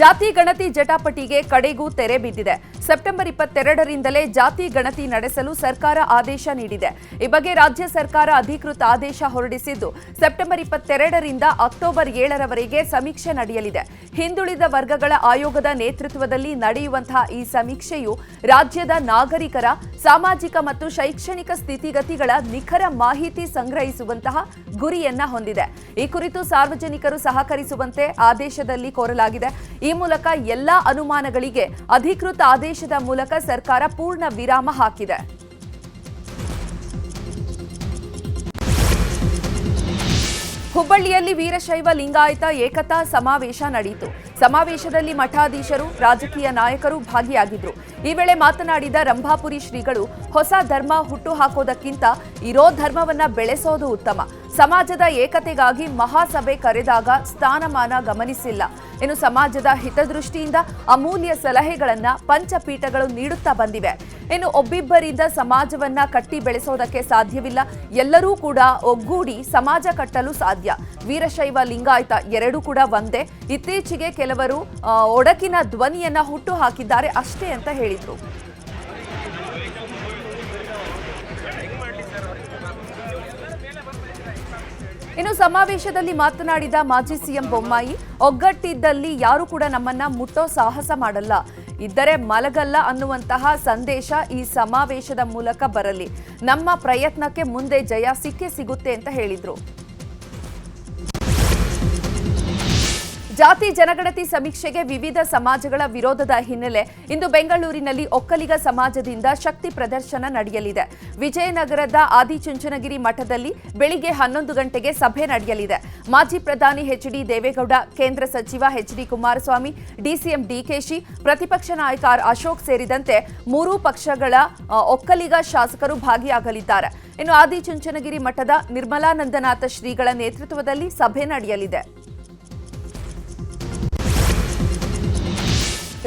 ಜಾತಿ ಗಣತಿ ಜಟಾಪಟಿಗೆ ಕಡೆಗೂ ತೆರೆ ಬಿದ್ದಿದೆ. ಸೆಪ್ಟೆಂಬರ್ ಇಪ್ಪತ್ತೆರಡರಿಂದಲೇ ಜಾತಿ ಗಣತಿ ನಡೆಸಲು ಸರ್ಕಾರ ಆದೇಶ ನೀಡಿದೆ. ಈ ಬಗ್ಗೆ ರಾಜ್ಯ ಸರ್ಕಾರ ಅಧಿಕೃತ ಆದೇಶ ಹೊರಡಿಸಿದ್ದು, ಸೆಪ್ಟೆಂಬರ್ ಇಪ್ಪತ್ತೆರಡರಿಂದ ಅಕ್ಟೋಬರ್ ಏಳರವರೆಗೆ ಸಮೀಕ್ಷೆ ನಡೆಯಲಿದೆ. ಹಿಂದುಳಿದ ವರ್ಗಗಳ ಆಯೋಗದ ನೇತೃತ್ವದಲ್ಲಿ ನಡೆಯುವಂತಹ ಈ ಸಮೀಕ್ಷೆಯು ರಾಜ್ಯದ ನಾಗರಿಕರ ಸಾಮಾಜಿಕ ಮತ್ತು ಶೈಕ್ಷಣಿಕ ಸ್ಥಿತಿಗತಿಗಳ ನಿಖರ ಮಾಹಿತಿ ಸಂಗ್ರಹಿಸುವಂತಹ ಗುರಿಯನ್ನ ಹೊಂದಿದೆ. ಈ ಕುರಿತು ಸಾರ್ವಜನಿಕರು ಸಹಕರಿಸುವಂತೆ ಆದೇಶದಲ್ಲಿ ಕೋರಲಾಗಿದೆ. ಈ ಮೂಲಕ ಎಲ್ಲಾ ಅನುಮಾನಗಳಿಗೆ ಅಧಿಕೃತ ಆದೇಶದ ಮೂಲಕ ಸರ್ಕಾರ ಪೂರ್ಣ ವಿರಾಮ ಹಾಕಿದೆ. ಹುಬ್ಬಳ್ಳಿಯಲ್ಲಿ ವೀರಶೈವ ಲಿಂಗಾಯತ ಏಕತಾ ಸಮಾವೇಶ ನಡೆಯಿತು. ಸಮಾವೇಶದಲ್ಲಿ ಮಠಾಧೀಶರು, ರಾಜಕೀಯ ನಾಯಕರು ಭಾಗಿಯಾಗಿದ್ರು. ಈ ವೇಳೆ ಮಾತನಾಡಿದ ರಂಭಾಪುರಿ ಶ್ರೀಗಳು, ಹೊಸ ಧರ್ಮ ಹುಟ್ಟು ಹಾಕೋದಕ್ಕಿಂತ ಇರೋ ಧರ್ಮವನ್ನ ಬೆಳೆಸೋದು ಉತ್ತಮ. ಸಮಾಜದ ಏಕತೆಗಾಗಿ ಮಹಾಸಭೆ ಕರೆದಾಗ ಸ್ಥಾನಮಾನ ಗಮನಿಸಿಲ್ಲ. ಇನ್ನು ಸಮಾಜದ ಹಿತದೃಷ್ಟಿಯಿಂದ ಅಮೂಲ್ಯ ಸಲಹೆಗಳನ್ನ ಪಂಚಪೀಠಗಳು ನೀಡುತ್ತಾ ಬಂದಿವೆ. ಇನ್ನು ಒಬ್ಬಿಬ್ಬರಿಂದ ಸಮಾಜವನ್ನ ಕಟ್ಟಿ ಬೆಳೆಸೋದಕ್ಕೆ ಸಾಧ್ಯವಿಲ್ಲ. ಎಲ್ಲರೂ ಕೂಡ ಒಗ್ಗೂಡಿ ಸಮಾಜ ಕಟ್ಟಲು ಸಾಧ್ಯ. ವೀರಶೈವ ಲಿಂಗಾಯತ ಎರಡೂ ಕೂಡ ಒಂದೇ. ಇತ್ತೀಚೆಗೆ ಕೆಲವರು ಒಡಕಿನ ಧ್ವನಿಯನ್ನ ಹುಟ್ಟು ಹಾಕಿದ್ದಾರೆ ಅಷ್ಟೇ ಅಂತ ಹೇಳಿದ್ರು. ಇನ್ನು ಸಮಾವೇಶದಲ್ಲಿ ಮಾತನಾಡಿದ ಮಾಜಿ ಸಿಎಂ ಬೊಮ್ಮಾಯಿ, ಒಗ್ಗಟ್ಟಿದ್ದಲ್ಲಿ ಯಾರು ಕೂಡ ನಮ್ಮನ್ನ ಮುಟ್ಟೋ ಸಾಹಸ ಮಾಡಲ್ಲ. ಇದ್ದರೆ ಮಲಗಲ್ಲ ಅನ್ನುವಂತಹ ಸಂದೇಶ ಈ ಸಮಾವೇಶದ ಮೂಲಕ ಬರಲಿ. ನಮ್ಮ ಪ್ರಯತ್ನಕ್ಕೆ ಮುಂದೆ ಜಯ ಸಿಕ್ಕೇ ಸಿಗುತ್ತೆ ಅಂತ ಹೇಳಿದ್ರು. ಜಾತಿ ಜನಗಣತಿ ಸಮೀಕ್ಷೆಗೆ ವಿವಿಧ ಸಮಾಜಗಳ ವಿರೋಧದ ಹಿನ್ನೆಲೆ ಇಂದು ಬೆಂಗಳೂರಿನಲ್ಲಿ ಒಕ್ಕಲಿಗ ಸಮಾಜದಿಂದ ಶಕ್ತಿ ಪ್ರದರ್ಶನ ನಡೆಯಲಿದೆ. ವಿಜಯನಗರದ ಆದಿಚುಂಚನಗಿರಿ ಮಠದಲ್ಲಿ ಬೆಳಿಗ್ಗೆ ಹನ್ನೊಂದು ಗಂಟೆಗೆ ಸಭೆ ನಡೆಯಲಿದೆ. ಮಾಜಿ ಪ್ರಧಾನಿ ಎಚ್ ಡಿ ದೇವೇಗೌಡ, ಕೇಂದ್ರ ಸಚಿವ H D Kumaraswamy, DCM DKShi ಪ್ರತಿಪಕ್ಷ ನಾಯಕ ಅಶೋಕ್ ಸೇರಿದಂತೆ ಮೂರೂ ಪಕ್ಷಗಳ ಒಕ್ಕಲಿಗ ಶಾಸಕರು ಭಾಗಿಯಾಗಲಿದ್ದಾರೆ. ಇನ್ನು ಆದಿಚುಂಚನಗಿರಿ ಮಠದ ನಿರ್ಮಲಾನಂದನಾಥ ಶ್ರೀಗಳ ನೇತೃತ್ವದಲ್ಲಿ ಸಭೆ ನಡೆಯಲಿದೆ.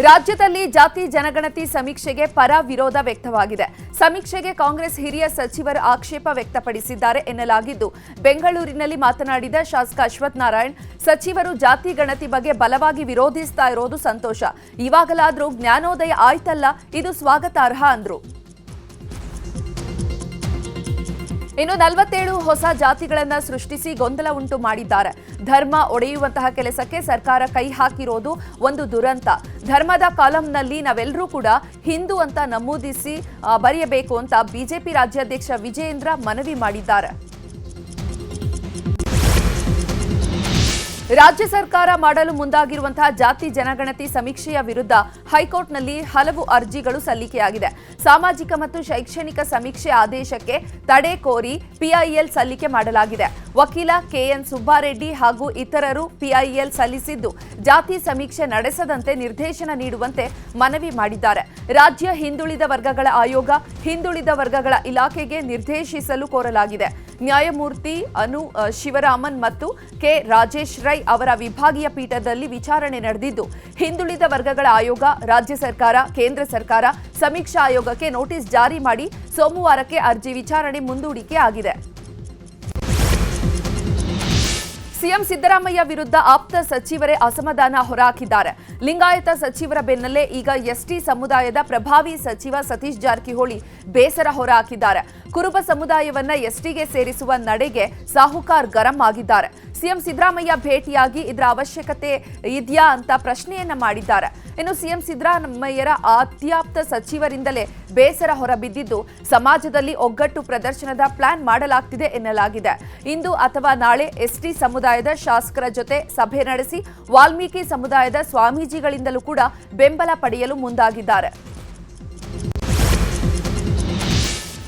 ರಾಜ್ಯದಲ್ಲಿ ಜಾತಿ ಜನಗಣತಿ ಸಮೀಕ್ಷೆಗೆ ಪರ ವಿರೋಧ ವ್ಯಕ್ತವಾಗಿದೆ. ಸಮೀಕ್ಷೆಗೆ ಕಾಂಗ್ರೆಸ್ ಹಿರಿಯ ಸಚಿವರು ಆಕ್ಷೇಪ ವ್ಯಕ್ತಪಡಿಸಿದ್ದಾರೆ ಎನ್ನಲಾಗಿದ್ದು, ಬೆಂಗಳೂರಿನಲ್ಲಿ ಮಾತನಾಡಿದ ಶಾಸಕ ಅಶ್ವಥ್ ನಾರಾಯಣ್ ಸಚಿವರು ಜಾತಿ ಗಣತಿ ಬಗ್ಗೆ ಬಲವಾಗಿ ವಿರೋಧಿಸ್ತಾ ಇರೋದು ಸಂತೋಷ. ಇವಾಗಲಾದರೂ ಜ್ಞಾನೋದಯ ಆಯ್ತಲ್ಲ, ಇದು ಸ್ವಾಗತಾರ್ಹ ಅಂದ್ರು. ಇನ್ನು ನಲವತ್ತೇಳು ಹೊಸ ಜಾತಿಗಳನ್ನ ಸೃಷ್ಟಿಸಿ ಗೊಂದಲ ಉಂಟು ಮಾಡಿದ್ದಾರೆ. ಧರ್ಮ ಒಡೆಯುವಂತಹ ಕೆಲಸಕ್ಕೆ ಸರ್ಕಾರ ಕೈ ಹಾಕಿರೋದು ಒಂದು ದುರಂತ. ಧರ್ಮದ ಕಾಲಂನಲ್ಲಿ ನಾವೆಲ್ಲರೂ ಕೂಡ ಹಿಂದೂ ಅಂತ ನಮೂದಿಸಿ ಬರೆಯಬೇಕು ಅಂತ ಬಿಜೆಪಿ ರಾಜ್ಯಾಧ್ಯಕ್ಷ ವಿಜಯೇಂದ್ರ ಮನವಿ ಮಾಡಿದ್ದಾರೆ. ರಾಜ್ಯ ಸರ್ಕಾರ ಮಾಡಲು ಮುಂದಾಗಿರುವಂತಹ ಜಾತಿ ಜನಗಣತಿ ಸಮೀಕ್ಷೆಯ ವಿರುದ್ಧ ಹೈಕೋರ್ಟ್ನಲ್ಲಿ ಹಲವು ಅರ್ಜಿಗಳು ಸಲ್ಲಿಕೆಯಾಗಿದೆ. ಸಾಮಾಜಿಕ ಮತ್ತು ಶೈಕ್ಷಣಿಕ ಸಮೀಕ್ಷೆ ಆದೇಶಕ್ಕೆ ತಡೆ ಕೋರಿ ಪಿಐಎಲ್ ಸಲ್ಲಿಕೆ ಮಾಡಲಾಗಿದೆ. ವಕೀಲ ಕೆಎನ್ ಸುಬ್ಬಾರೆಡ್ಡಿ ಹಾಗೂ ಇತರರು ಪಿಐಎಲ್ ಸಲ್ಲಿಸಿದ್ದು, ಜಾತಿ ಸಮೀಕ್ಷೆ ನಡೆಸದಂತೆ ನಿರ್ದೇಶನ ನೀಡುವಂತೆ ಮನವಿ ಮಾಡಿದ್ದಾರೆ. ರಾಜ್ಯ ಹಿಂದುಳಿದ ವರ್ಗಗಳ ಆಯೋಗ ಹಿಂದುಳಿದ ವರ್ಗಗಳ ಇಲಾಖೆಗೆ ನಿರ್ದೇಶಿಸಲು ಕೋರಲಾಗಿದೆ. ನ್ಯಾಯಮೂರ್ತಿ ಅನು ಶಿವರಾಮನ್ ಮತ್ತು ಕೆ. ರಾಜೇಶ್ ರೈ ಅವರ ವಿಭಾಗೀಯ ಪೀಠದಲ್ಲಿ ವಿಚಾರಣೆ ನಡೆದಿದ್ದು, ಹಿಂದುಳಿದ ವರ್ಗಗಳ ಆಯೋಗ, ರಾಜ್ಯ ಸರ್ಕಾರ, ಕೇಂದ್ರ ಸರ್ಕಾರ ಸಮೀಕ್ಷಾ ಆಯೋಗಕ್ಕೆ ನೋಟಿಸ್ ಜಾರಿ ಮಾಡಿ ಸೋಮವಾರಕ್ಕೆ ಅರ್ಜಿ ವಿಚಾರಣೆ ಮುಂದೂಡಿಕೆ ಆಗಿದೆ. ಸಿಎಂ ಸಿದ್ದರಾಮಯ್ಯ ವಿರುದ್ಧ ಆಪ್ತ ಸಚಿವರೇ ಅಸಮಾಧಾನ ಹೊರಹಾಕಿದ್ದಾರೆ ಲಿಂಗಾಯತ ಸಚಿವರ ಬೆನ್ನಲ್ಲೇ ಈಗ ಎಸ್ಟಿ ಸಮುದಾಯದ ಪ್ರಭಾವಿ ಸಚಿವ ಸತೀಶ್ ಜಾರಕಿಹೊಳಿ ಬೇಸರ ಹೊರಹಾಕಿದ್ದಾರೆ ಕುರುಬ ಸಮುದಾಯವನ್ನ ಎಸ್ಟಿಗೆ ಸೇರಿಸುವ ನಡೆಗೆ ಸಾಹುಕಾರ್ ಗರಂ ಆಗಿದ್ದಾರೆ. ಸಿಎಂ ಸಿದ್ದರಾಮಯ್ಯ ಭೇಟಿಯಾಗಿ ಇದರ ಅವಶ್ಯಕತೆ ಇದೆಯಾ ಅಂತ ಪ್ರಶ್ನೆಯನ್ನ ಮಾಡಿದ್ದಾರೆ. ಇನ್ನು ಸಿಎಂ ಸಿದ್ದರಾಮಯ್ಯರ ಅತ್ಯಾಪ್ತ ಸಚಿವರಿಂದಲೇ ಬೇಸರ ಹೊರಬಿದ್ದಿದ್ದು ಸಮಾಜದಲ್ಲಿ ಒಗ್ಗಟ್ಟು ಪ್ರದರ್ಶನದ ಪ್ಲಾನ್ ಮಾಡಲಾಗ್ತಿದೆ ಎನ್ನಲಾಗಿದೆ. ಇಂದು ಅಥವಾ ನಾಳೆ ಎಸ್ಟಿ ಸಮುದಾಯದ ಶಾಸಕರ ಜೊತೆ ಸಭೆ ನಡೆಸಿ ವಾಲ್ಮೀಕಿ ಸಮುದಾಯದ ಸ್ವಾಮೀಜಿಗಳಿಂದಲೂ ಕೂಡ ಬೆಂಬಲ ಪಡೆಯಲು ಮುಂದಾಗಿದ್ದಾರೆ.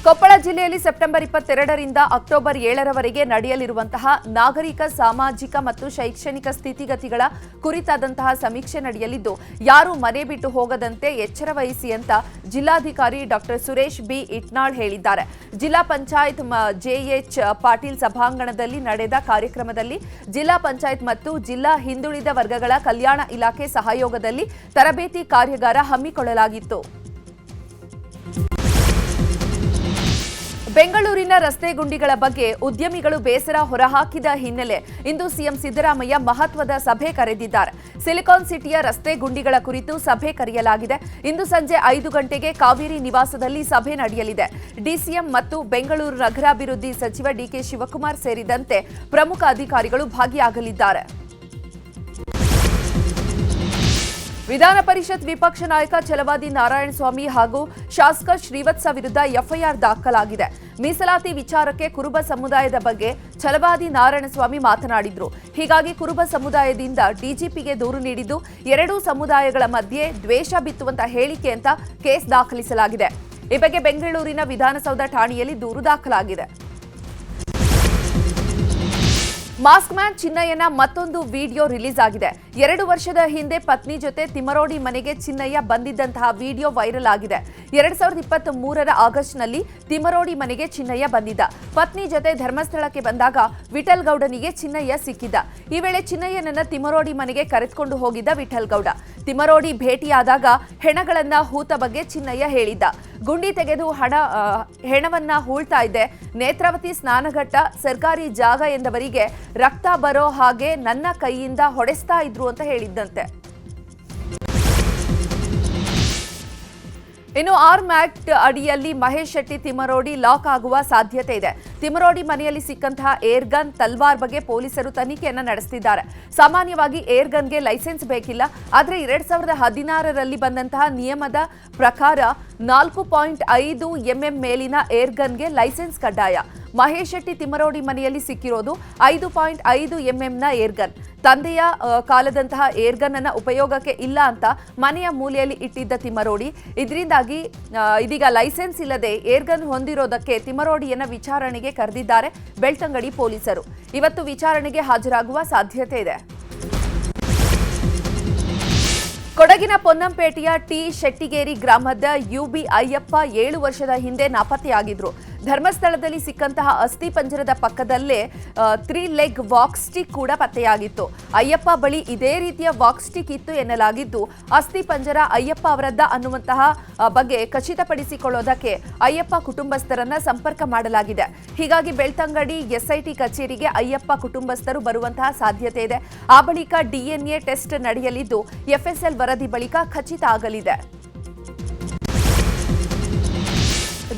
ಕೊಪ್ಪಳ ಜಿಲ್ಲೆಯಲ್ಲಿ ಸೆಪ್ಟೆಂಬರ್ ಇಪ್ಪತ್ತೆರಡರಿಂದ ಅಕ್ಟೋಬರ್ ಏಳರವರೆಗೆ ನಡೆಯಲಿರುವಂತಹ ನಾಗರಿಕ, ಸಾಮಾಜಿಕ ಮತ್ತು ಶೈಕ್ಷಣಿಕ ಸ್ಥಿತಿಗತಿಗಳ ಕುರಿತಾದಂತಹ ಸಮೀಕ್ಷೆ ನಡೆಯಲಿದ್ದು, ಯಾರೂ ಮನೆ ಬಿಟ್ಟು ಹೋಗದಂತೆ ಎಚ್ಚರ ವಹಿಸಿ ಅಂತ ಜಿಲ್ಲಾಧಿಕಾರಿ ಡಾಕ್ಟರ್ ಸುರೇಶ್ ಬಿ. ಇಟ್ನಾಳ್ ಹೇಳಿದ್ದಾರೆ. ಜಿಲ್ಲಾ ಪಂಚಾಯತ್ ಜೆಎಚ್ ಪಾಟೀಲ್ ಸಭಾಂಗಣದಲ್ಲಿ ನಡೆದ ಕಾರ್ಯಕ್ರಮದಲ್ಲಿ ಜಿಲ್ಲಾ ಪಂಚಾಯತ್ ಮತ್ತು ಜಿಲ್ಲಾ ಹಿಂದುಳಿದ ವರ್ಗಗಳ ಕಲ್ಯಾಣ ಇಲಾಖೆ ಸಹಯೋಗದಲ್ಲಿ ತರಬೇತಿ ಕಾರ್ಯಾಗಾರ ಹಮ್ಮಿಕೊಳ್ಳಲಾಗಿತ್ತು. ಬೆಂಗಳೂರಿನ ರಸ್ತೆ ಗುಂಡಿಗಳ ಬಗ್ಗೆ ಉದ್ಯಮಿಗಳು ಬೇಸರ ಹೊರಹಾಕಿದ ಹಿನ್ನೆಲೆ ಇಂದು ಸಿಎಂ ಸಿದ್ದರಾಮಯ್ಯ ಮಹತ್ವದ ಸಭೆ ಕರೆದಿದ್ದಾರೆ. ಸಿಲಿಕಾನ್ ಸಿಟಿಯ ರಸ್ತೆ ಗುಂಡಿಗಳ ಕುರಿತು ಸಭೆ ಕರೆಯಲಾಗಿದೆ. ಇಂದು ಸಂಜೆ ಐದು ಗಂಟೆಗೆ ಕಾವೇರಿ ನಿವಾಸದಲ್ಲಿ ಸಭೆ ನಡೆಯಲಿದೆ. ಡಿಸಿಎಂ ಮತ್ತು ಬೆಂಗಳೂರು ನಗರಾಭಿವೃದ್ಧಿ ಸಚಿವ ಡಿಕೆ ಶಿವಕುಮಾರ್ ಸೇರಿದಂತೆ ಪ್ರಮುಖ ಅಧಿಕಾರಿಗಳು ಭಾಗಿಯಾಗಲಿದ್ದಾರೆ. ವಿಧಾನ ಪರಿಷತ್ ವಿಪಕ್ಷ ನಾಯಕ ಛಲವಾದಿ ನಾರಾಯಣಸ್ವಾಮಿ ಹಾಗೂ ಶಾಸಕ ಶ್ರೀವತ್ಸ ವಿರುದ್ಧ ಎಫ್ಐಆರ್ ದಾಖಲಾಗಿದೆ. ಮೀಸಲಾತಿ ವಿಚಾರಕ್ಕೆ ಕುರುಬ ಸಮುದಾಯದ ಬಗ್ಗೆ ಛಲವಾದಿ ನಾರಾಯಣಸ್ವಾಮಿ ಮಾತನಾಡಿದ್ರು. ಹೀಗಾಗಿ ಕುರುಬ ಸಮುದಾಯದಿಂದ ಡಿಜಿಪಿಗೆ ದೂರು ನೀಡಿದ್ದು ಎರಡೂ ಸಮುದಾಯಗಳ ಮಧ್ಯೆ ದ್ವೇಷ ಬಿತ್ತುವಂತ ಹೇಳಿಕೆ ಅಂತ ಕೇಸ್ ದಾಖಲಿಸಲಾಗಿದೆ. ಈ ಬಗ್ಗೆ ಬೆಂಗಳೂರಿನ ವಿಧಾನಸೌಧ ಠಾಣೆಯಲ್ಲಿ ದೂರು ದಾಖಲಾಗಿದೆ. ಮಾಸ್ಕ್ ಮ್ಯಾನ್ ಚಿನ್ನಯ್ಯನ ಮತ್ತೊಂದು ವಿಡಿಯೋ ರಿಲೀಸ್ ಆಗಿದೆ. ಎರಡು ವರ್ಷದ ಹಿಂದೆ ಪತ್ನಿ ಜೊತೆ ತಿಮರೋಡಿ ಮನೆಗೆ ಚಿನ್ನಯ್ಯ ಬಂದಿದ್ದಂತಹ ವಿಡಿಯೋ ವೈರಲ್ ಆಗಿದೆ. ಎರಡ್ ಸಾವಿರದ ಇಪ್ಪತ್ತ್ ಮೂರರ ಆಗಸ್ಟ್ನಲ್ಲಿ ತಿಮರೋಡಿ ಮನೆಗೆ ಚಿನ್ನಯ್ಯ ಬಂದಿದ್ದ. ಪತ್ನಿ ಜೊತೆ ಧರ್ಮಸ್ಥಳಕ್ಕೆ ಬಂದಾಗ ವಿಠಲ್ ಗೌಡನಿಗೆ ಚಿನ್ನಯ್ಯ ಸಿಕ್ಕಿದ್ದ. ಈ ವೇಳೆ ಚಿನ್ನಯ್ಯನನ್ನ ತಿಮರೋಡಿ ಮನೆಗೆ ಕರೆದುಕೊಂಡು ಹೋಗಿದ್ದ ವಿಠಲ್ ಗೌಡ. ತಿಮರೋಡಿ ಭೇಟಿಯಾದಾಗ ಹೆಣಗಳನ್ನ ಹೂತ ಬಗ್ಗೆ ಚಿನ್ನಯ್ಯ ಹೇಳಿದ್ದ. ಗುಂಡಿ ತೆಗೆದು ಹಣ ಹೆಣವನ್ನ ಹೂಳ್ತಾ ಇದ್ದೆ. ನೇತ್ರಾವತಿ ಸ್ನಾನಘಟ್ಟ ಸರ್ಕಾರಿ ಜಾಗ ಎಂದವರಿಗೆ ರಕ್ತ ಬರೋ ಹಾಗೆ ನನ್ನ ಕೈಯಿಂದ ಹೊಡೆಸ್ತಾ ಇದ್ರು ಅಂತ ಹೇಳಿದ್ದಂತೆ. ಇನ್ನು ಆರ್ಮ್ ಆಕ್ಟ್ ಅಡಿಯಲ್ಲಿ ಮಹೇಶ್ ಶೆಟ್ಟಿ ತಿಮರೋಡಿ ಲಾಕ್ ಆಗುವ ಸಾಧ್ಯತೆ ಇದೆ. ತಿಮರೋಡಿ ಮನೆಯಲ್ಲಿ ಸಿಕ್ಕಂತಹ ಏರ್ ಗನ್ ತಲ್ವಾರ್ ಬಗ್ಗೆ ಪೊಲೀಸರು ತನಿಖೆಯನ್ನ ನಡೆಸುತ್ತಿದ್ದಾರೆ ಸಾಮಾನ್ಯವಾಗಿ ಏರ್ ಗನ್ಗೆ ಲೈಸೆನ್ಸ್ ಬೇಕಿಲ್ಲ, ಆದರೆ ಎರಡ್ ಸಾವಿರದ ಹದಿನಾರರಲ್ಲಿ ಬಂದಂತಹ ನಿಯಮದ ಪ್ರಕಾರ ನಾಲ್ಕು ಪಾಯಿಂಟ್ ಐದು ಎಂಎಂ ಮೇಲಿನ ಏರ್ ಗನ್ಗೆ ಲೈಸೆನ್ಸ್ ಕಡ್ಡಾಯ. ಮಹೇಶ್ ಶೆಟ್ಟಿ ತಿಮರೋಡಿ ಮನೆಯಲ್ಲಿ ಸಿಕ್ಕಿರೋದು ಐದು ಪಾಯಿಂಟ್ ಐದು ಎಂಎಂನ ಏರ್ಗನ್ ತಂದೆಯ ಕಾಲದಂತಹ ಏರ್ಗನ್ ಅನ್ನ ಉಪಯೋಗಕ್ಕೆ ಇಲ್ಲ ಅಂತ ಮನೆಯ ಮೂಲೆಯಲ್ಲಿ ಇಟ್ಟಿದ್ದ ತಿಮರೋಡಿ. ಇದರಿಂದಾಗಿ ಇದೀಗ ಲೈಸೆನ್ಸ್ ಇಲ್ಲದೆ ಏರ್ಗನ್ ಹೊಂದಿರೋದಕ್ಕೆ ತಿಮರೋಡಿಯನ್ನ ವಿಚಾರಣೆಗೆ ಕರೆದಿದ್ದಾರೆ. ಬೆಳ್ತಂಗಡಿ ಪೊಲೀಸರು. ಇವತ್ತು ವಿಚಾರಣೆಗೆ ಹಾಜರಾಗುವ ಸಾಧ್ಯತೆ ಇದೆ. ಕೊಡಗಿನ ಪೊನ್ನಂಪೇಟೆಯ ಟಿ ಶೆಟ್ಟಿಗೇರಿ ಗ್ರಾಮದ ಯುಬಿ ಅಯ್ಯಪ್ಪ ಏಳು ವರ್ಷದ ಹಿಂದೆ ನಾಪತ್ತೆಯಾಗಿದ್ರು. ಧರ್ಮಸ್ಥಳದಲ್ಲಿ ಸಿಕ್ಕಂತಹ ಅಸ್ಥಿ ಪಂಜರದ ಪಕ್ಕದಲ್ಲೇ ತ್ರೀ ಲೆಗ್ ವಾಕ್ ಸ್ಟಿಕ್ ಕೂಡ ಪತ್ತೆಯಾಗಿತ್ತು. ಅಯ್ಯಪ್ಪ ಬಳಿ ಇದೇ ರೀತಿಯ ವಾಕ್ ಸ್ಟಿಕ್ ಇತ್ತು ಎನ್ನಲಾಗಿದ್ದು, ಅಸ್ಥಿ ಪಂಜರ ಅಯ್ಯಪ್ಪ ಅವರದ್ದ ಅನ್ನುವಂತಹ ಬಗ್ಗೆ ಖಚಿತಪಡಿಸಿಕೊಳ್ಳೋದಕ್ಕೆ ಅಯ್ಯಪ್ಪ ಕುಟುಂಬಸ್ಥರನ್ನ ಸಂಪರ್ಕ ಮಾಡಲಾಗಿದೆ. ಹೀಗಾಗಿ ಬೆಳ್ತಂಗಡಿ ಎಸ್ಐಟಿ ಕಚೇರಿಗೆ ಅಯ್ಯಪ್ಪ ಕುಟುಂಬಸ್ಥರು ಬರುವಂತಹ ಸಾಧ್ಯತೆ ಇದೆ. ಆ ಬಳಿಕ ಡಿಎನ್ಎ ಟೆಸ್ಟ್ ನಡೆಯಲಿದ್ದು ಎಫ್ಎಸ್ಎಲ್ ವರದಿ ಬಳಿಕ ಖಚಿತ ಆಗಲಿದೆ.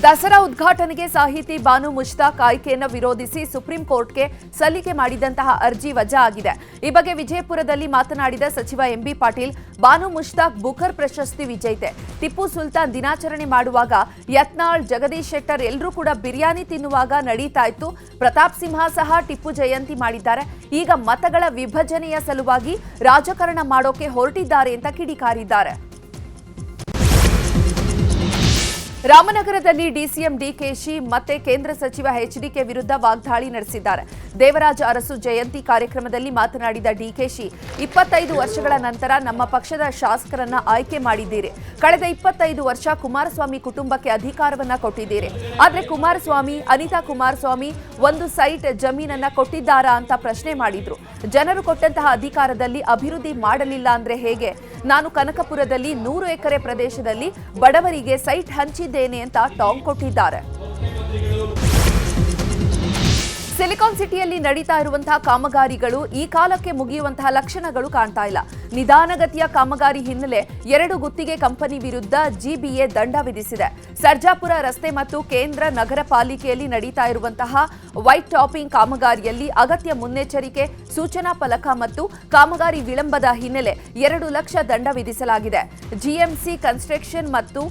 ದಸರಾ ಉದ್ಘಾಟನೆಗೆ ಸಾಹಿತಿ ಬಾನು ಮುಷ್ತಾಕ್ ಆಯ್ಕೆಯನ್ನು ವಿರೋಧಿಸಿ ಸುಪ್ರೀಂ ಕೋರ್ಟ್ಗೆ ಸಲ್ಲಿಕೆ ಮಾಡಿದಂತಹ ಅರ್ಜಿ ವಜಾ ಆಗಿದೆ. ಈ ಬಗ್ಗೆ ವಿಜಯಪುರದಲ್ಲಿ ಮಾತನಾಡಿದ ಸಚಿವ M B Patil, Banu Mushtaq Booker ಪ್ರಶಸ್ತಿ ವಿಜೇತೆ. ಟಿಪ್ಪು ಸುಲ್ತಾನ್ ದಿನಾಚರಣೆ ಮಾಡುವಾಗ ಯತ್ನಾಳ್, ಜಗದೀಶ್ ಶೆಟ್ಟರ್ ಎಲ್ಲರೂ ಕೂಡ ಬಿರಿಯಾನಿ ತಿನ್ನುವಾಗ ನಡೀತಾ ಇತ್ತು. ಪ್ರತಾಪ್ ಸಿಂಹ ಸಹ ಟಿಪ್ಪು ಜಯಂತಿ ಮಾಡಿದ್ದಾರೆ. ಈಗ ಮತಗಳ ವಿಭಜನೆಯ ಸಲುವಾಗಿ ರಾಜಕಾರಣ ಮಾಡೋಕೆ ಹೊರಟಿದ್ದಾರೆ ಅಂತ ಕಿಡಿಕಾರಿದ್ದಾರೆ. ರಾಮನಗರದಲ್ಲಿ ಡಿಸಿಎಂ ಡಿಕೆಶಿ ಮತ್ತೆ ಕೇಂದ್ರ ಸಚಿವ ಎಚ್ಡಿಕೆ ವಿರುದ್ಧ ವಾಗ್ದಾಳಿ ನಡೆಸಿದ್ದಾರೆ. ದೇವರಾಜ ಅರಸು ಜಯಂತಿ ಕಾರ್ಯಕ್ರಮದಲ್ಲಿ ಮಾತನಾಡಿದ ಡಿಕೆಶಿ, ಇಪ್ಪತ್ತೈದು ವರ್ಷಗಳ ನಂತರ ನಮ್ಮ ಪಕ್ಷದ ಶಾಸಕರನ್ನ ಆಯ್ಕೆ ಮಾಡಿದ್ದೀರಿ. ಕಳೆದ ಇಪ್ಪತ್ತೈದು ವರ್ಷ ಕುಮಾರಸ್ವಾಮಿ ಕುಟುಂಬಕ್ಕೆ ಅಧಿಕಾರವನ್ನ ಕೊಟ್ಟಿದ್ದೀರಿ. ಆದರೆ ಕುಮಾರಸ್ವಾಮಿ, ಅನಿತಾ ಕುಮಾರಸ್ವಾಮಿ ಒಂದು ಸೈಟ್ ಜಮೀನನ್ನ ಕೊಟ್ಟಿದ್ದಾರಾ ಅಂತ ಪ್ರಶ್ನೆ ಮಾಡಿದ್ರು. ಜನರು ಕೊಟ್ಟಂತಹ ಅಧಿಕಾರದಲ್ಲಿ ಅಭಿವೃದ್ಧಿ ಮಾಡಲಿಲ್ಲ ಅಂದ್ರೆ ಹೇಗೆ? ನಾನು ಕನಕಪುರದಲ್ಲಿ ನೂರು ಎಕರೆ ಪ್ರದೇಶದಲ್ಲಿ ಬಡವರಿಗೆ ಸೈಟ್ ಹಂಚಿದ್ದೇನೆ ಅಂತ ಟಾಂಗ್ ಕೊಟ್ಟಿದ್ದಾರೆ. ಸಿಲಿಕಾನ್ ಸಿಟಿಯಲ್ಲಿ ನಡೀತಾ ಇರುವಂತಹ ಕಾಮಗಾರಿಗಳು ಈ ಕಾಲಕ್ಕೆ ಮುಗಿಯುವಂತಹ ಲಕ್ಷಣಗಳು ಕಾಣ್ತಾ ಇಲ್ಲ. ನಿಧಾನಗತಿಯ ಕಾಮಗಾರಿ ಹಿನ್ನೆಲೆ ಎರಡು ಗುತ್ತಿಗೆ ಕಂಪನಿ ವಿರುದ್ಧ ಜಿಬಿಎ ದಂಡ ವಿಧಿಸಿದೆ. ಸರ್ಜಾಪುರ ರಸ್ತೆ ಮತ್ತು ಕೇಂದ್ರ ನಗರ ಪಾಲಿಕೆಯಲ್ಲಿ ನಡೀತಾ ಇರುವಂತಹ ವೈಟ್ ಟಾಪಿಂಗ್ ಕಾಮಗಾರಿಯಲ್ಲಿ ಅಗತ್ಯ ಮುನ್ನೆಚ್ಚರಿಕೆ, ಸೂಚನಾ ಫಲಕ ಮತ್ತು ಕಾಮಗಾರಿ ವಿಳಂಬದ ಹಿನ್ನೆಲೆ ಎರಡು ಲಕ್ಷ ದಂಡ ವಿಧಿಸಲಾಗಿದೆ. ಜಿಎಂಸಿ ಕನ್ಸ್ಟ್ರಕ್ಷನ್ ಮತ್ತು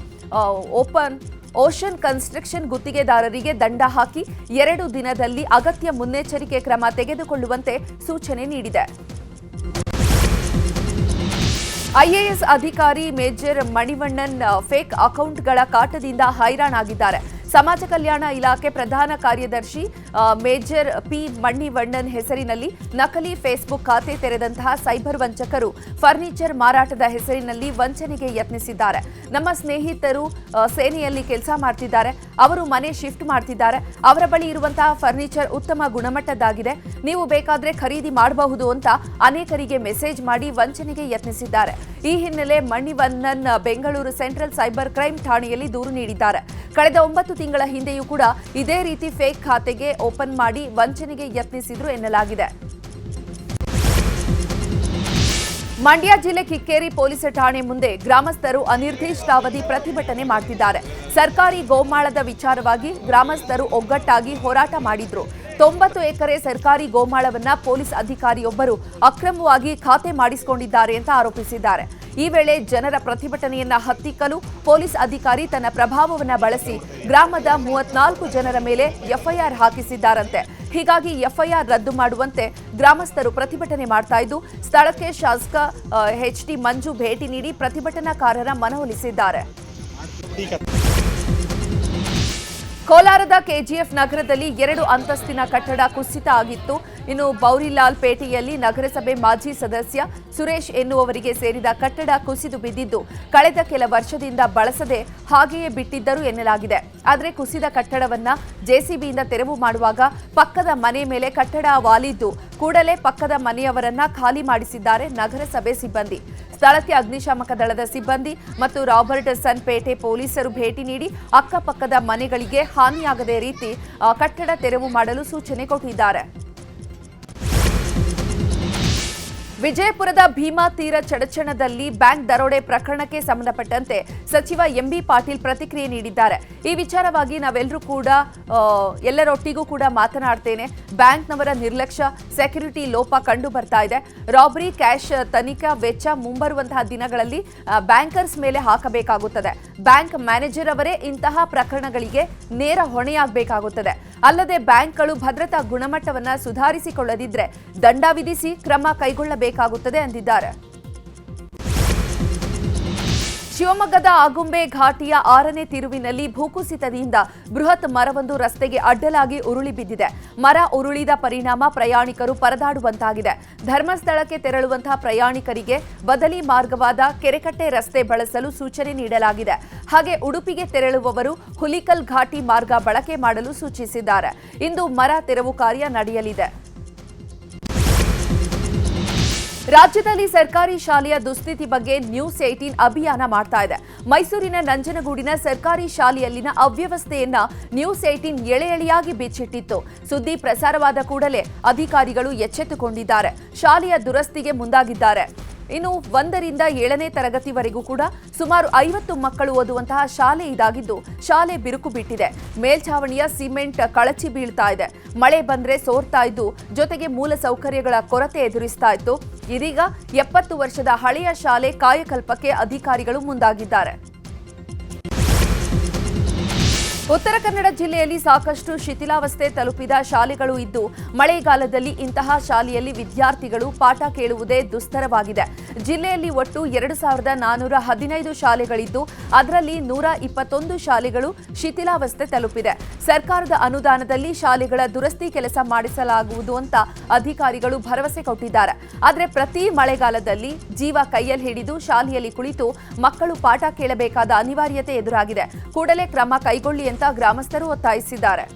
ಓಪನ್ ಓಷನ್ ಕನ್ಸ್ಟ್ರಕ್ಷನ್ ಗುತ್ತಿಗೆದಾರರಿಗೆ ದಂಡ ಹಾಕಿ ಎರಡು ದಿನದಲ್ಲಿ ಅಗತ್ಯ ಮುನ್ನೆಚ್ಚರಿಕೆ ಕ್ರಮ ತೆಗೆದುಕೊಳ್ಳುವಂತೆ ಸೂಚನೆ ನೀಡಿದೆ. ಐಎಎಸ್ ಅಧಿಕಾರಿ ಮೇಜರ್ ಮಣಿವಣ್ಣನ್ ಫೇಕ್ ಅಕೌಂಟ್ಗಳ ಕಾಟದಿಂದ ಹೈರಾಣಾಗಿದ್ದಾರೆ. ಸಮಾಜ ಕಲ್ಯಾಣ ಇಲಾಖೆ ಪ್ರಧಾನ ಕಾರ್ಯದರ್ಶಿ ಮೇಜರ್ ಪಿ ಮಣ್ಣಿವಣ್ಣನ್ ಹೆಸರಿನಲ್ಲಿ ನಕಲಿ ಫೇಸ್ಬುಕ್ ಖಾತೆ ತೆರೆದಂತಹ ಸೈಬರ್ ವಂಚಕರು ಫರ್ನಿಚರ್ ಮಾರಾಟದ ಹೆಸರಿನಲ್ಲಿ ವಂಚನೆಗೆ ಯತ್ನಿಸಿದ್ದಾರೆ. ನಮ್ಮ ಸ್ನೇಹಿತರು ಸೇನೆಯಲ್ಲಿ ಕೆಲಸ ಮಾಡ್ತಿದ್ದಾರೆ. ಅವರು ಮನೆ ಶಿಫ್ಟ್ ಮಾಡ್ತಿದ್ದಾರೆ. ಅವರ ಬಳಿ ಇರುವಂತಹ ಫರ್ನಿಚರ್ ಉತ್ತಮ ಗುಣಮಟ್ಟದ್ದಾಗಿದೆ. ನೀವು ಬೇಕಾದ್ರೆ ಖರೀದಿ ಮಾಡಬಹುದು ಅಂತ ಅನೇಕರಿಗೆ ಮೆಸೇಜ್ ಮಾಡಿ ವಂಚನೆಗೆ ಯತ್ನಿಸಿದ್ದಾರೆ. ಈ ಹಿನ್ನೆಲೆ Manivannan Bengaluru central cyber crime ಠಾಣೆಯಲ್ಲಿ ದೂರು ನೀಡಿದ್ದಾರೆ. ಕಳೆದ ಒಂಬತ್ತು ತಿಂಗಳ ಹಿಂದೆಯೂ ಕೂಡ ಇದೇ ರೀತಿ ಫೇಕ್ ಖಾತೆಗೆ ಓಪನ್ ಮಾಡಿ ವಂಚನೆಗೆ ಯತ್ನಿಸಿದ್ರು ಎನ್ನಲಾಗಿದೆ. ಮಂಡ್ಯ ಜಿಲ್ಲೆ ಕಿಕ್ಕೇರಿ ಪೊಲೀಸ್ ಠಾಣೆ ಮುಂದೆ ಗ್ರಾಮಸ್ಥರು ಅನಿರ್ದಿಷ್ಟಾವಧಿ ಪ್ರತಿಭಟನೆ ಮಾಡ್ತಿದ್ದಾರೆ. ಸರ್ಕಾರಿ ಗೋಮಾಳದ ವಿಚಾರವಾಗಿ ಗ್ರಾಮಸ್ಥರು ಒಗ್ಗಟ್ಟಾಗಿ ಹೋರಾಟ ಮಾಡಿದ್ರು. ತೊಂಬತ್ತು ಎಕರೆ ಸರ್ಕಾರಿ ಗೋಮಾಳವನ್ನ ಪೊಲೀಸ್ ಅಧಿಕಾರಿಯೊಬ್ಬರು ಅಕ್ರಮವಾಗಿ ಖಾತೆ ಮಾಡಿಸಿಕೊಂಡಿದ್ದಾರೆ ಅಂತ ಆರೋಪಿಸಿದ್ದಾರೆ. ಈ ವೇಳೆ ಜನರ ಪ್ರತಿಭಟನೆಯನ್ನ ಹತ್ತಿಕ್ಕಲು ಪೊಲೀಸ್ ಅಧಿಕಾರಿ ತನ್ನ ಪ್ರಭಾವವನ್ನ ಬಳಸಿ ಗ್ರಾಮದ ಮೂವತ್ನಾಲ್ಕು ಜನರ ಮೇಲೆ ಎಫ್ಐಆರ್ ಹಾಕಿಸಿದ್ದಾರಂತೆ. ಹೀಗಾಗಿ ಎಫ್ಐಆರ್ ರದ್ದು ಮಾಡುವಂತೆ ಗ್ರಾಮಸ್ಥರು ಪ್ರತಿಭಟನೆ ಮಾಡ್ತಾ ಇದ್ದು, ಸ್ಥಳಕ್ಕೆ ಶಾಸಕ ಎಚ್ ಡಿ ಮಂಜು ಭೇಟಿ ನೀಡಿ ಪ್ರತಿಭಟನಾಕಾರರ ಮನವೊಲಿಸಿದ್ದಾರೆ. ಕೋಲಾರದ ಕೆಜಿಎಫ್ ನಗರದಲ್ಲಿ ಎರಡು ಅಂತಸ್ತಿನ ಕಟ್ಟಡ ಕುಸಿತ ಆಗಿತ್ತು. ಇನ್ನು ಬೌರಿಲಾಲ್ ಪೇಟೆಯಲ್ಲಿ ನಗರಸಭೆ ಮಾಜಿ ಸದಸ್ಯ ಸುರೇಶ್ ಎನ್ನುವವರಿಗೆ ಸೇರಿದ ಕಟ್ಟಡ ಕುಸಿದು ಬಿದ್ದಿದ್ದು, ಕಳೆದ ಕೆಲ ವರ್ಷದಿಂದ ಬಳಸದೆ ಹಾಗೆಯೇ ಬಿಟ್ಟಿದ್ದರು ಎನ್ನಲಾಗಿದೆ. ಆದರೆ ಕುಸಿದ ಕಟ್ಟಡವನ್ನ ಜೆಸಿಬಿಯಿಂದ ತೆರವು ಮಾಡುವಾಗ ಪಕ್ಕದ ಮನೆ ಮೇಲೆ ಕಟ್ಟಡ ವಾಲಿದ್ದು ಕೂಡಲೇ ಪಕ್ಕದ ಮನೆಯವರನ್ನ ಖಾಲಿ ಮಾಡಿಸಿದ್ದಾರೆ ನಗರಸಭೆ ಸಿಬ್ಬಂದಿ. ಸ್ಥಳಕ್ಕೆ ಅಗ್ನಿಶಾಮಕ ದಳದ ಸಿಬ್ಬಂದಿ ಮತ್ತು ರಾಬರ್ಟ್ಸನ್ ಪೇಟೆ ಪೊಲೀಸರು ಭೇಟಿ ನೀಡಿ ಅಕ್ಕಪಕ್ಕದ ಮನೆಗಳಿಗೆ ಹಾನಿಯಾಗದೇ ರೀತಿ ಕಟ್ಟಡ ತೆರವು ಮಾಡಲು ಸೂಚನೆ ಕೊಟ್ಟಿದ್ದಾರೆ. ವಿಜಯಪುರದ ಭೀಮಾ ತೀರ ಚಡಚಣದಲ್ಲಿ ಬ್ಯಾಂಕ್ ದರೋಡೆ ಪ್ರಕರಣಕ್ಕೆ ಸಂಬಂಧಪಟ್ಟಂತೆ ಸಚಿವ ಎಂಬಿ ಪಾಟೀಲ್ ಪ್ರತಿಕ್ರಿಯೆ ನೀಡಿದ್ದಾರೆ. ಈ ವಿಚಾರವಾಗಿ ನಾವೆಲ್ಲರೂ ಕೂಡ ಎಲ್ಲರೊಟ್ಟಿಗೂ ಕೂಡ ಮಾತನಾಡ್ತೇನೆ. ಬ್ಯಾಂಕ್ನವರ ನಿರ್ಲಕ್ಷ್ಯ, ಸೆಕ್ಯೂರಿಟಿ ಲೋಪ ಕಂಡು ಬರ್ತಾ ಇದೆ. ರಾಬರಿ, ಕ್ಯಾಶ್, ತನಿಖಾ ವೆಚ್ಚ ಮುಂಬರುವಂತಹ ದಿನಗಳಲ್ಲಿ ಬ್ಯಾಂಕರ್ಸ್ ಮೇಲೆ ಹಾಕಬೇಕಾಗುತ್ತದೆ. ಬ್ಯಾಂಕ್ ಮ್ಯಾನೇಜರ್ ಅವರೇ ಇಂತಹ ಪ್ರಕರಣಗಳಿಗೆ ನೇರ ಹೊಣೆಯಾಗಬೇಕಾಗುತ್ತದೆ. ಅಲ್ಲದೆ ಬ್ಯಾಂಕ್ಗಳು ಭದ್ರತಾ ಗುಣಮಟ್ಟವನ್ನ ಸುಧಾರಿಸಿಕೊಳ್ಳದಿದ್ರೆ ದಂಡ ವಿಧಿಸಿ ಕ್ರಮ ಕೈಗೊಳ್ಳಬೇಕಾಗುತ್ತದೆ ಎಂದಿದ್ದಾರೆ ಶಿವಮೊಗ್ಗದ ಆಗುಂಬೆ ಘಾಟಿಯ ಆರನೇ ತಿರುವಿನಲ್ಲಿ ಭೂಕುಸಿತದಿಂದ ಬೃಹತ್ ಮರವೊಂದು ರಸ್ತೆಗೆ ಅಡ್ಡಲಾಗಿ ಉರುಳಿ ಬಿದ್ದಿದೆ. ಮರ ಉರುಳಿದ ಪರಿಣಾಮ ಪ್ರಯಾಣಿಕರು ಪರದಾಡುವಂತಾಗಿದೆ. ಧರ್ಮಸ್ಥಳಕ್ಕೆ ತೆರಳುವಂತಹ ಪ್ರಯಾಣಿಕರಿಗೆ ಬದಲಿ ಮಾರ್ಗವಾದ ಕೆರೆಕಟ್ಟೆ ರಸ್ತೆ ಬಳಸಲು ಸೂಚನೆ ನೀಡಲಾಗಿದೆ. ಹಾಗೆ ಉಡುಪಿಗೆ ತೆರಳುವವರು ಹುಲಿಕಲ್ ಘಾಟಿ ಮಾರ್ಗ ಬಳಕೆ ಮಾಡಲು ಸೂಚಿಸಿದ್ದಾರೆ. ಇಂದು ಮರ ತೆರವು ಕಾರ್ಯ ನಡೆಯಲಿದೆ. ರಾಜ್ಯದಲ್ಲಿ ಸರ್ಕಾರಿ ಶಾಲೆಯ ದುಸ್ಥಿತಿ ಬಗ್ಗೆ ನ್ಯೂಸ್ ಏಟೀನ್ ಅಭಿಯಾನ ಮಾಡ್ತಾ ಇದೆ. ಮೈಸೂರಿನ ನಂಜನಗೂಡಿನ ಸರ್ಕಾರಿ ಶಾಲೆಯಲ್ಲಿನ ಅವ್ಯವಸ್ಥೆಯನ್ನ ನ್ಯೂಸ್ ಏಟೀನ್ ಎಳೆ ಎಳೆಯಾಗಿ ಬಿಚ್ಚಿಟ್ಟಿತ್ತು. ಸುದ್ದಿ ಪ್ರಸಾರವಾದ ಕೂಡಲೇ ಅಧಿಕಾರಿಗಳು ಎಚ್ಚೆತ್ತುಕೊಂಡಿದ್ದಾರೆ. ಶಾಲೆಯ ದುರಸ್ತಿಗೆ ಮುಂದಾಗಿದ್ದಾರೆ. ಇನ್ನು ಒಂದರಿಂದ ಏಳನೇ ತರಗತಿವರೆಗೂ ಕೂಡ ಸುಮಾರು ಐವತ್ತು ಮಕ್ಕಳು ಓದುವಂತಹ ಶಾಲೆ ಇದಾಗಿದ್ದು, ಶಾಲೆ ಬಿರುಕು ಬಿಟ್ಟಿದೆ. ಮೇಲ್ಛಾವಣಿಯ ಸಿಮೆಂಟ್ ಕಳಚಿ ಬೀಳ್ತಾ ಇದೆ. ಮಳೆ ಬಂದ್ರೆ ಸೋರ್ತಾ ಇದ್ದು, ಜೊತೆಗೆ ಮೂಲ ಸೌಕರ್ಯಗಳ ಕೊರತೆ ಎದುರಿಸ್ತಾ ಇತ್ತು. ಇದೀಗ ಎಪ್ಪತ್ತು ವರ್ಷದ ಹಳೆಯ ಶಾಲೆ ಕಾಯಕಲ್ಪಕ್ಕೆ ಅಧಿಕಾರಿಗಳು ಮುಂದಾಗಿದ್ದಾರೆ. ಉತ್ತರ ಕನ್ನಡ ಜಿಲ್ಲೆಯಲ್ಲಿ ಸಾಕಷ್ಟು ಶಿಥಿಲಾವಸ್ಥೆ ತಲುಪಿದ ಶಾಲೆಗಳು ಇದ್ದು, ಮಳೆಗಾಲದಲ್ಲಿ ಇಂತಹ ಶಾಲೆಯಲ್ಲಿ ವಿದ್ಯಾರ್ಥಿಗಳು ಪಾಠ ಕೇಳುವುದೇ ದುಸ್ತರವಾಗಿದೆ. ಜಿಲ್ಲೆಯಲ್ಲಿ ಒಟ್ಟು ಎರಡು ಸಾವಿರದ ನಾನೂರ ಹದಿನೈದು ಶಾಲೆಗಳಿದ್ದು, ಅದರಲ್ಲಿ ನೂರ ಇಪ್ಪತ್ತೊಂದು ಶಾಲೆಗಳು ಶಿಥಿಲಾವಸ್ಥೆ ತಲುಪಿದೆ. ಸರ್ಕಾರದ ಅನುದಾನದಲ್ಲಿ ಶಾಲೆಗಳ ದುರಸ್ತಿ ಕೆಲಸ ಮಾಡಿಸಲಾಗುವುದು ಅಂತ ಅಧಿಕಾರಿಗಳು ಭರವಸೆ ಕೊಟ್ಟಿದ್ದಾರೆ. ಆದರೆ ಪ್ರತಿ ಮಳೆಗಾಲದಲ್ಲಿ ಜೀವ ಕೈಯಲ್ಲಿ ಹಿಡಿದು ಶಾಲೆಯಲ್ಲಿ ಕುಳಿತು ಮಕ್ಕಳು ಪಾಠ ಕೇಳಬೇಕಾದ ಅನಿವಾರ್ಯತೆ ಎದುರಾಗಿದೆ. ಕೂಡಲೇ ಕ್ರಮ ಕೈಗೊಳ್ಳಿ ಅಂತ ಗ್ರಾಮಸ್ಥರು ಒತ್ತಾಯಿಸಿದ್ದಾರೆ.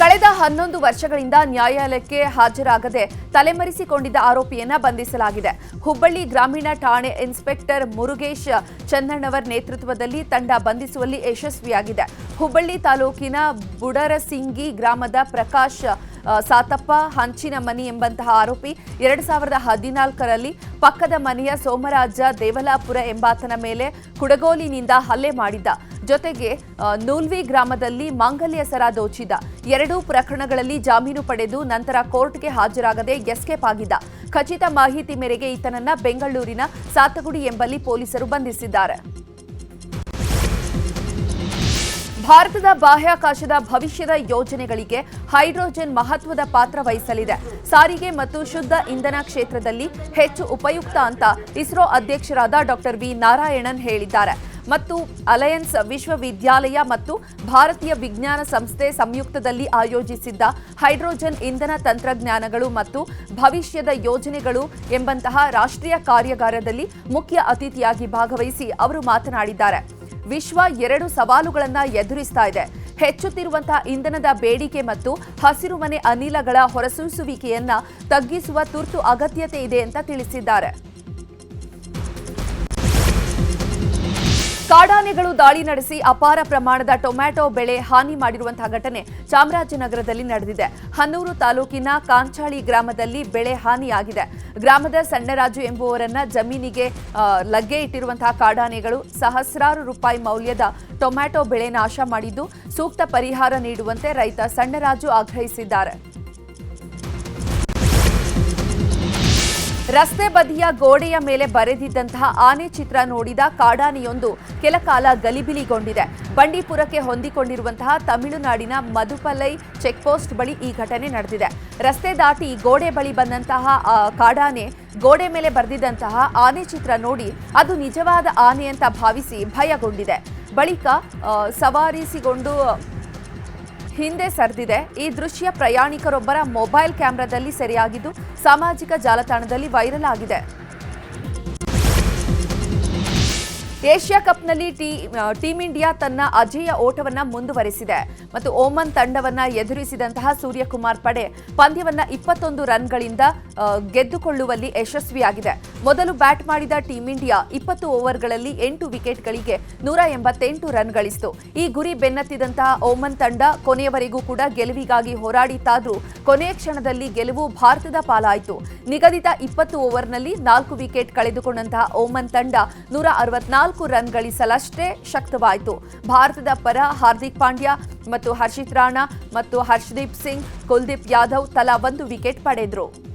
ಕಳೆದ ಹನ್ನೊಂದು ವರ್ಷಗಳಿಂದ ನ್ಯಾಯಾಲಯಕ್ಕೆ ಹಾಜರಾಗದೆ ತಲೆಮರೆಸಿಕೊಂಡಿದ್ದ ಆರೋಪಿಯನ್ನ ಬಂಧಿಸಲಾಗಿದೆ. ಹುಬ್ಬಳ್ಳಿ ಗ್ರಾಮೀಣ ಠಾಣೆ ಇನ್ಸ್ಪೆಕ್ಟರ್ ಮುರುಗೇಶ್ ಚಂದಣ್ಣವರ್ ನೇತೃತ್ವದಲ್ಲಿ ತಂಡ ಬಂಧಿಸುವಲ್ಲಿ ಯಶಸ್ವಿಯಾಗಿದೆ. ಹುಬ್ಬಳ್ಳಿ ತಾಲೂಕಿನ ಬುಡರಸಿಂಗಿ ಗ್ರಾಮದ ಪ್ರಕಾಶ್ ಸಾತಪ್ಪ ಹಂಚಿನ ಮನಿ ಎಂಬಂತಹ ಆರೋಪಿ ಎರಡು ಸಾವಿರದ ಹದಿನಾಲ್ಕರಲ್ಲಿ ಪಕ್ಕದ ಮನೆಯ ಸೋಮರಾಜ ದೇವಲಾಪುರ ಎಂಬಾತನ ಮೇಲೆ ಕುಡಗೋಲಿನಿಂದ ಹಲ್ಲೆ ಮಾಡಿದ್ದ. ಜೊತೆಗೆ ನೂಲ್ವಿ ಗ್ರಾಮದಲ್ಲಿ ಮಾಂಗಲ್ಯ ಸರ ದೋಚಿದ ಎರಡೂ ಪ್ರಕರಣಗಳಲ್ಲಿ ಜಾಮೀನು ಪಡೆದು ನಂತರ ಕೋರ್ಟ್ಗೆ ಹಾಜರಾಗದೆ ಎಸ್ಕೇಪ್ ಆಗಿದ್ದ. ಖಚಿತ ಮಾಹಿತಿ ಮೇರೆಗೆ ಈತನನ್ನ ಬೆಂಗಳೂರಿನ ಸಾತಗುಡಿ ಎಂಬಲ್ಲಿ ಪೊಲೀಸರು ಬಂಧಿಸಿದ್ದಾರೆ. ಭಾರತದ ಬಾಹ್ಯಾಕಾಶದ ಭವಿಷ್ಯದ ಯೋಜನೆಗಳಿಗೆ ಹೈಡ್ರೋಜನ್ ಮಹತ್ವದ ಪಾತ್ರ ವಹಿಸಲಿದೆ. ಸಾರಿಗೆ ಮತ್ತು ಶುದ್ಧ ಇಂಧನ ಕ್ಷೇತ್ರದಲ್ಲಿ ಹೆಚ್ಚು ಉಪಯುಕ್ತ ಅಂತ ಇಸ್ರೋ ಅಧ್ಯಕ್ಷರಾದ ಡಾಕ್ಟರ್ ವಿ ನಾರಾಯಣನ್ ಹೇಳಿದ್ದಾರೆ. ಮತ್ತು ಅಲಯನ್ಸ್ ವಿಶ್ವವಿದ್ಯಾಲಯ ಮತ್ತು ಭಾರತೀಯ ವಿಜ್ಞಾನ ಸಂಸ್ಥೆ ಸಂಯುಕ್ತದಲ್ಲಿ ಆಯೋಜಿಸಿದ್ದ ಹೈಡ್ರೋಜನ್ ಇಂಧನ ತಂತ್ರಜ್ಞಾನಗಳು ಮತ್ತು ಭವಿಷ್ಯದ ಯೋಜನೆಗಳು ಎಂಬಂತಹ ರಾಷ್ಟ್ರೀಯ ಕಾರ್ಯಾಗಾರದಲ್ಲಿ ಮುಖ್ಯ ಅತಿಥಿಯಾಗಿ ಭಾಗವಹಿಸಿ ಅವರು ಮಾತನಾಡಿದ್ದಾರೆ. ವಿಶ್ವ ಎರಡು ಸವಾಲುಗಳನ್ನು ಎದುರಿಸ್ತಾ ಇದೆ. ಹೆಚ್ಚುತ್ತಿರುವಂತಹ ಇಂಧನದ ಬೇಡಿಕೆ ಮತ್ತು ಹಸಿರುಮನೆ ಅನಿಲಗಳ ಹೊರಸೂಸುವಿಕೆಯನ್ನ ತಗ್ಗಿಸುವ ತುರ್ತು ಅಗತ್ಯತೆ ಇದೆ ಅಂತ ತಿಳಿಸಿದ್ದಾರೆ. ಕಾಡಾನೆಗಳು ದಾಳಿ ನಡೆಸಿ ಅಪಾರ ಪ್ರಮಾಣದ ಟೊಮ್ಯಾಟೊ ಬೆಳೆ ಹಾನಿ ಮಾಡಿರುವಂತಹ ಘಟನೆ ಚಾಮರಾಜನಗರದಲ್ಲಿ ನಡೆದಿದೆ. ಹನ್ನೂರು ತಾಲೂಕಿನ ಕಾಂಚಾಳಿ ಗ್ರಾಮದಲ್ಲಿ ಬೆಳೆ ಹಾನಿಯಾಗಿದೆ. ಗ್ರಾಮದ ಸಣ್ಣರಾಜು ಎಂಬುವರನ್ನ ಜಮೀನಿಗೆ ಲಗ್ಗೆ ಇಟ್ಟಿರುವಂತಹ ಕಾಡಾನೆಗಳು ಸಹಸ್ರಾರು ರೂಪಾಯಿ ಮೌಲ್ಯದ ಟೊಮ್ಯಾಟೊ ಬೆಳೆ ನಾಶ ಮಾಡಿದ್ದು, ಸೂಕ್ತ ಪರಿಹಾರ ನೀಡುವಂತೆ ರೈತ ಸಣ್ಣರಾಜು ಆಗ್ರಹಿಸಿದ್ದಾರೆ. ರಸ್ತೆ ಬದಿಯ ಗೋಡೆಯ ಮೇಲೆ ಬರೆದಿದ್ದಂತಹ ಆನೆ ಚಿತ್ರ ನೋಡಿದ ಕಾಡಾನೆಯೊಂದು ಕೆಲಕಾಲ ಗಲಿಬಿಲಿಗೊಂಡಿದೆ. ಬಂಡೀಪುರಕ್ಕೆ ಹೊಂದಿಕೊಂಡಿರುವಂತಹ ತಮಿಳುನಾಡಿನ ಮಧುಪಲೈ ಚೆಕ್ಪೋಸ್ಟ್ ಬಳಿ ಈ ಘಟನೆ ನಡೆದಿದೆ. ರಸ್ತೆ ದಾಟಿ ಗೋಡೆ ಬಳಿ ಬಂದಂತಹ ಕಾಡಾನೆ ಗೋಡೆ ಮೇಲೆ ಬರೆದಿದ್ದಂತಹ ಆನೆ ಚಿತ್ರ ನೋಡಿ ಅದು ನಿಜವಾದ ಆನೆ ಅಂತ ಭಾವಿಸಿ ಭಯಗೊಂಡಿದೆ. ಬಳಿಕ ಸವಾರಿಸಿಕೊಂಡು ಹಿಂದೆ ಸರಿದಿದೆ. ಈ ದೃಶ್ಯ ಪ್ರಯಾಣಿಕರೊಬ್ಬರ ಮೊಬೈಲ್ ಕ್ಯಾಮೆರಾದಲ್ಲಿ ಸೆರೆಯಾಗಿದ್ದು ಸಾಮಾಜಿಕ ಜಾಲತಾಣದಲ್ಲಿ ವೈರಲ್ ಆಗಿದೆ. ಏಷ್ಯಾ ಕಪ್ನಲ್ಲಿ ಟೀ ಇಂಡಿಯಾ ತನ್ನ ಅಜೇಯ ಓಟವನ್ನ ಮುಂದುವರೆಸಿದೆ. ಮತ್ತು ಓಮನ್ ತಂಡವನ್ನ ಎದುರಿಸಿದಂತಹ ಸೂರ್ಯಕುಮಾರ್ ಪಡೆ ಪಂದ್ಯವನ್ನ ಇಪ್ಪತ್ತೊಂದು ರನ್ಗಳಿಂದ ಗೆದ್ದುಕೊಳ್ಳುವಲ್ಲಿ ಯಶಸ್ವಿಯಾಗಿದೆ. ಮೊದಲು ಬ್ಯಾಟ್ ಮಾಡಿದ ಟೀಂ ಇಂಡಿಯಾ ಇಪ್ಪತ್ತು ಓವರ್ಗಳಲ್ಲಿ ಎಂಟು ವಿಕೆಟ್ಗಳಿಗೆ ನೂರ ಎಂಬತ್ತೆಂಟು ರನ್ ಗಳಿಸಿತು ಈ ಗುರಿ ಬೆನ್ನತ್ತಿದಂತಹ ಓಮನ್ ತಂಡ ಕೊನೆಯವರೆಗೂ ಕೂಡ ಗೆಲುವಿಗಾಗಿ ಹೋರಾಡಿತಾದರೂ ಕೊನೆಯ ಕ್ಷಣದಲ್ಲಿ ಗೆಲುವು ಭಾರತದ ಪಾಲಾಯಿತು. ನಿಗದಿತ ಇಪ್ಪತ್ತು ಓವರ್ನಲ್ಲಿ ನಾಲ್ಕು ವಿಕೆಟ್ ಕಳೆದುಕೊಂಡಂತಹ ಓಮನ್ ತಂಡ ನೂರ ಅರವತ್ನಾಲ್ಕು ರನ್ ಗಳಿಸಲಷ್ಟೇ ಶಕ್ತವಾಯಿತು. ಭಾರತದ ಪರ ಹಾರ್ದಿಕ್ ಪಾಂಡ್ಯ ಮತ್ತು ಹರ್ಷಿತ್ ರಾಣಾ ಮತ್ತು ಹರ್ಷದೀಪ್ ಸಿಂಗ್, ಕುಲ್ದೀಪ್ ಯಾದವ್ ತಲಾ ಒಂದು ವಿಕೆಟ್ ಪಡೆದ್ರು.